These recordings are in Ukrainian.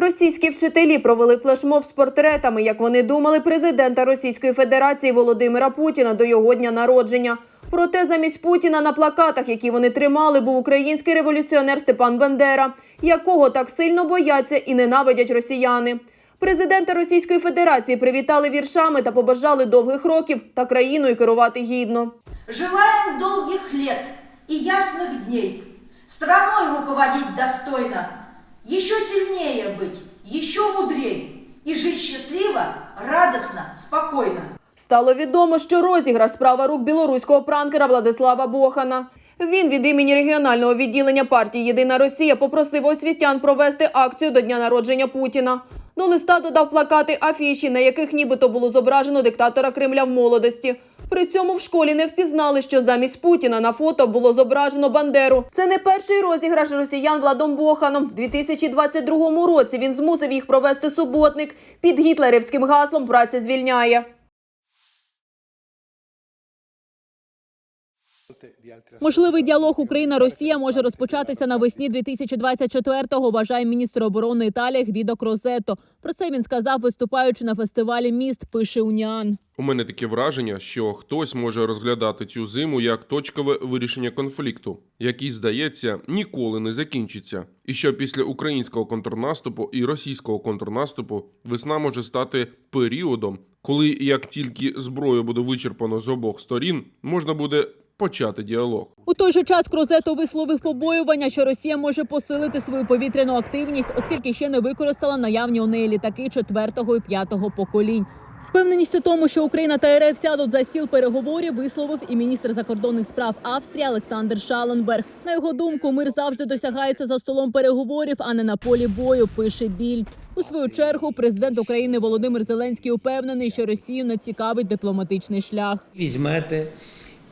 Російські вчителі провели флешмоб з портретами, як вони думали, президента Російської Федерації Володимира Путіна до його дня народження. Проте замість Путіна на плакатах, які вони тримали, був український революціонер Степан Бендера, якого так сильно бояться і ненавидять росіяни. Президента Російської Федерації привітали віршами та побажали довгих років та країною керувати гідно. Желаем долгих лет и ясных дней, страной руководить достойно, еще сильнее быть, еще мудрей и жить счастливо, радостно, спокойно. Стало відомо, що розіграш справа рук білоруського пранкера Владислава Бохана. Він від імені регіонального відділення партії Єдина Росія попросив освітян провести акцію до дня народження Путіна. До листа додав плакати афіші, на яких нібито було зображено диктатора Кремля в молодості. При цьому в школі не впізнали, що замість Путіна на фото було зображено Бандеру. Це не перший розіграш росіян Владом Боханом. В 2022 році він змусив їх провести суботник під гітлерівським гаслом Праця звільняє. Можливий діалог Україна-Росія може розпочатися навесні 2024-го, Вважає міністр оборони Італії Гвідо Крозетто. Про це він сказав, виступаючи на фестивалі міст. Пише Уніан. У мене таке враження, що хтось може розглядати цю зиму як точкове вирішення конфлікту, який, здається, ніколи не закінчиться. І що після українського контрнаступу і російського контрнаступу весна може стати періодом, коли як тільки зброю буде вичерпано з обох сторін, можна буде почати діалог. У той же час Крозето висловив побоювання, що Росія може посилити свою повітряну активність, оскільки ще не використала наявні у неї літаки четвертого і п'ятого поколінь. Впевненість у тому, що Україна та РФ сядуть за стіл переговорів, висловив і міністр закордонних справ Австрії Олександр Шаленберг. На його думку, мир завжди досягається за столом переговорів, а не на полі бою. Пише Більд. У свою чергу президент України Володимир Зеленський упевнений, що Росію не цікавить дипломатичний шлях. Візьмете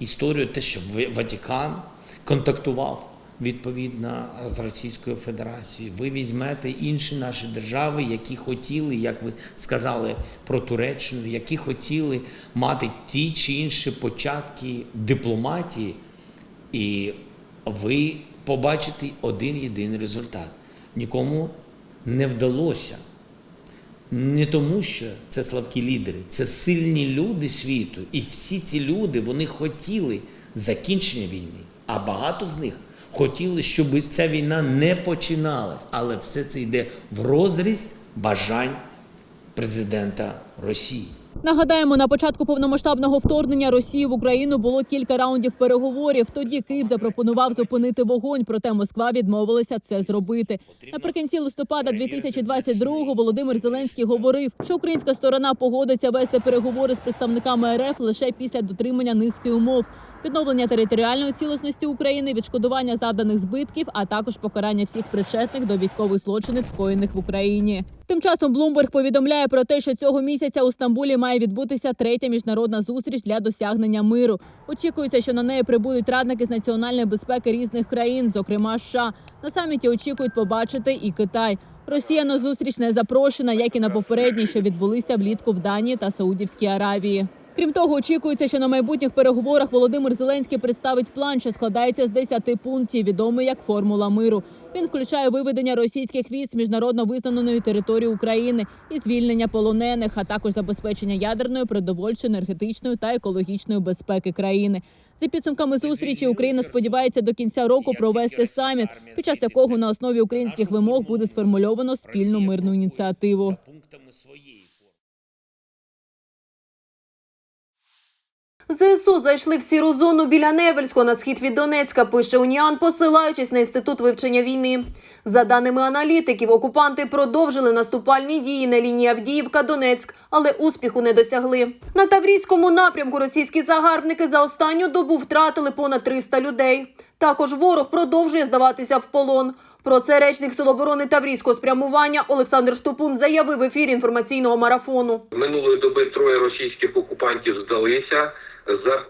історію, те, що Ватикан контактував відповідно з Російською Федерацією. Ви візьмете інші наші держави, які хотіли, як ви сказали про Туреччину, які хотіли мати ті чи інші початки дипломатії, і ви побачите один єдиний результат. Нікому не вдалося не тому, що це слабкі лідери, це сильні люди світу. І всі ці люди вони хотіли закінчення війни, а багато з них хотіли, щоб ця війна не починалась. Але все це йде в розріз бажань президента Росії. Нагадаємо, на початку повномасштабного вторгнення Росії в Україну було кілька раундів переговорів. Тоді Київ запропонував зупинити вогонь, проте Москва відмовилася це зробити. Наприкінці листопада 2022-го Володимир Зеленський говорив, що українська сторона погодиться вести переговори з представниками РФ лише після дотримання низки умов. Відновлення територіальної цілісності України, відшкодування завданих збитків, а також покарання всіх причетних до військових злочинів, скоєних в Україні. Тим часом Блумберг повідомляє про те, що цього місяця у Стамбулі має відбутися третя міжнародна зустріч для досягнення миру. Очікується, що на неї прибудуть радники з національної безпеки різних країн, зокрема США. На саміті очікують побачити і Китай. Росія на зустріч не запрошена, як і на попередні, що відбулися влітку в Данії та Саудівській Аравії. Крім того, очікується, що на майбутніх переговорах Володимир Зеленський представить план, що складається з 10 пунктів, відомий як формула миру. Він включає виведення російських військ з міжнародно визнаної території України і звільнення полонених, а також забезпечення ядерної, продовольчої, енергетичної та екологічної безпеки країни. За підсумками зустрічі Україна сподівається до кінця року провести саміт, під час якого на основі українських вимог буде сформульовано спільну мирну ініціативу. ЗСУ зайшли в сіру зону біля Невельського на схід від Донецька, пише Уніан, посилаючись на інститут вивчення війни. За даними аналітиків, окупанти продовжили наступальні дії на лінії Авдіївка-Донецьк, але успіху не досягли. На Таврійському напрямку російські загарбники за останню добу втратили понад 300 людей. Також ворог продовжує здаватися в полон. Про це речник Сил оборони Таврійського спрямування Олександр Штопун заявив в ефірі інформаційного марафону. Минулої доби троє російських окупантів здалися. За,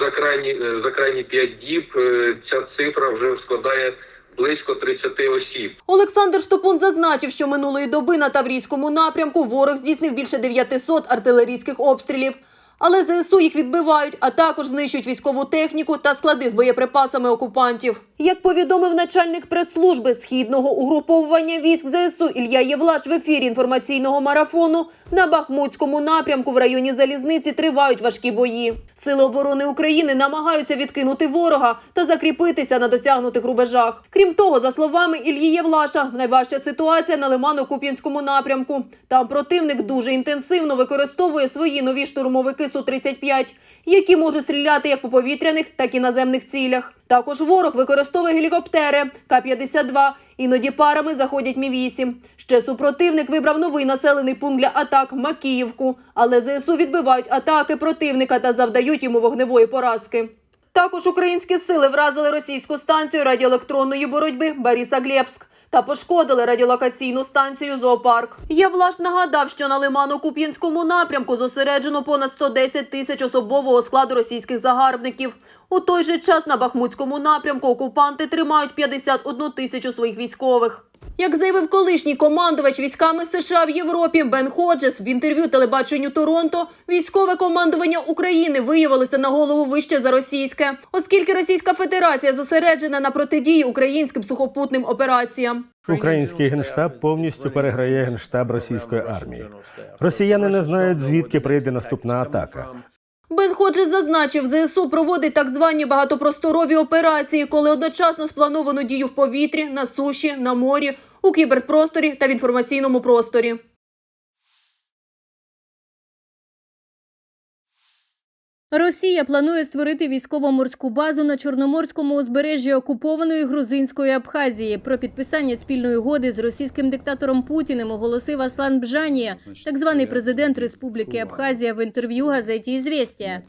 за, крайні, е, за крайні п'ять діб е, ця цифра вже складає близько 30 осіб. Олександр Штопун зазначив, що минулої доби на Таврійському напрямку ворог здійснив більше 900 артилерійських обстрілів. Але ЗСУ їх відбивають, а також знищують військову техніку та склади з боєприпасами окупантів. Як повідомив начальник прес-служби східного угруповування військ ЗСУ Ілля Євлаш в ефірі інформаційного марафону, на Бахмутському напрямку в районі залізниці тривають важкі бої. Сили оборони України намагаються відкинути ворога та закріпитися на досягнутих рубежах. Крім того, за словами Ільї Євлаша, найважча ситуація на Лимано-Куп'янському напрямку. Там противник дуже інтенсивно використовує свої нові штурмовики Су-35, які можуть стріляти як по повітряних, так і наземних цілях. Також ворог використовує гелікоптери К-52, іноді парами заходять Мі-8. Ще супротивник вибрав новий населений пункт для атак Макіївку, але ЗСУ відбивають атаки противника та завдають йому вогневої поразки. Також українські сили вразили російську станцію радіоелектронної боротьби Борисоглебськ та пошкодили радіолокаційну станцію Зоопарк. Євлаш нагадав, що на Лимано-Куп'янському напрямку зосереджено понад 110 тисяч особового складу російських загарбників. У той же час на Бахмутському напрямку окупанти тримають 51 тисячу своїх військових. Як заявив колишній командувач військами США в Європі Бен Ходжес в інтерв'ю телебаченню Торонто, військове командування України виявилося на голову вище за російське, оскільки Російська Федерація зосереджена на протидії українським сухопутним операціям. Український генштаб повністю переграє генштаб російської армії. Росіяни не знають звідки прийде наступна атака. Бен Ходжес зазначив, ЗСУ проводить так звані багатопросторові операції, коли одночасно сплановано дію в повітрі, на суші, на морі, у кіберпросторі та в інформаційному просторі. Росія планує створити військово-морську базу на чорноморському узбережжі окупованої грузинської Абхазії. Про підписання спільної угоди з російським диктатором Путіним оголосив Аслан Бжанія, так званий президент Республіки Абхазія в інтерв'ю газеті «Ізвєстія».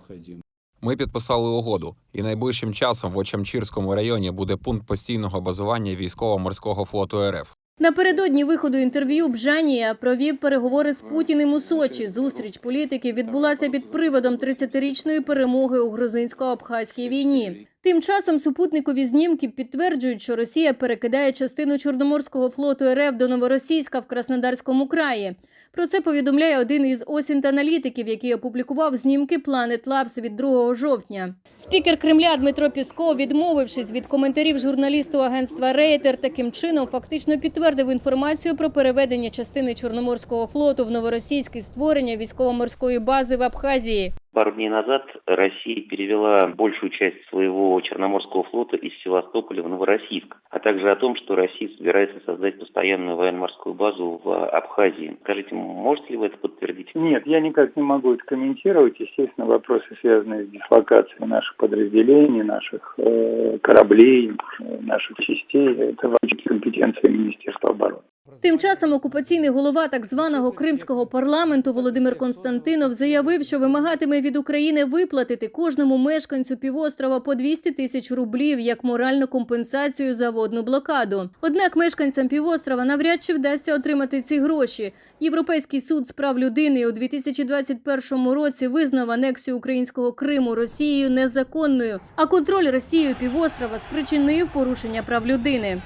Ми підписали угоду, і найближчим часом в Очамчірському районі буде пункт постійного базування військово-морського флоту РФ. Напередодні виходу інтерв'ю Бжанія провів переговори з Путіним у Сочі. Зустріч політиків відбулася під приводом 30-річної перемоги у грузинсько-абхазькій війні. Тим часом супутникові знімки підтверджують, що Росія перекидає частину Чорноморського флоту РФ до Новоросійська в Краснодарському краї. Про це повідомляє один із осінт-аналітиків, який опублікував знімки Planet Labs від 2 жовтня. Спікер Кремля Дмитро Пісков, відмовившись від коментарів журналісту агентства Рейтер, таким чином фактично підтвердив інформацію про переведення частини Чорноморського флоту в Новоросійськ і створення військово-морської бази в Абхазії. Пару дней назад Россия перевела большую часть своего Черноморского флота из Севастополя в Новороссийск, а также о том, что Россия собирается создать постоянную военно-морскую базу в Абхазии. Скажите, можете ли вы это подтвердить? Нет, я никак не могу это комментировать. Естественно, вопросы, связанные с дислокацией наших подразделений, наших э, кораблей, наших частей, это вообще компетенция Министерства обороны. Тим часом окупаційний голова так званого кримського парламенту Володимир Константинов заявив, що вимагатиме від України виплатити кожному мешканцю півострова по 200 тисяч рублів як моральну компенсацію за водну блокаду. Однак мешканцям півострова навряд чи вдасться отримати ці гроші. Європейський суд з прав людини у 2021 році визнав анексію українського Криму Росією незаконною, а контроль Росією півострова спричинив порушення прав людини.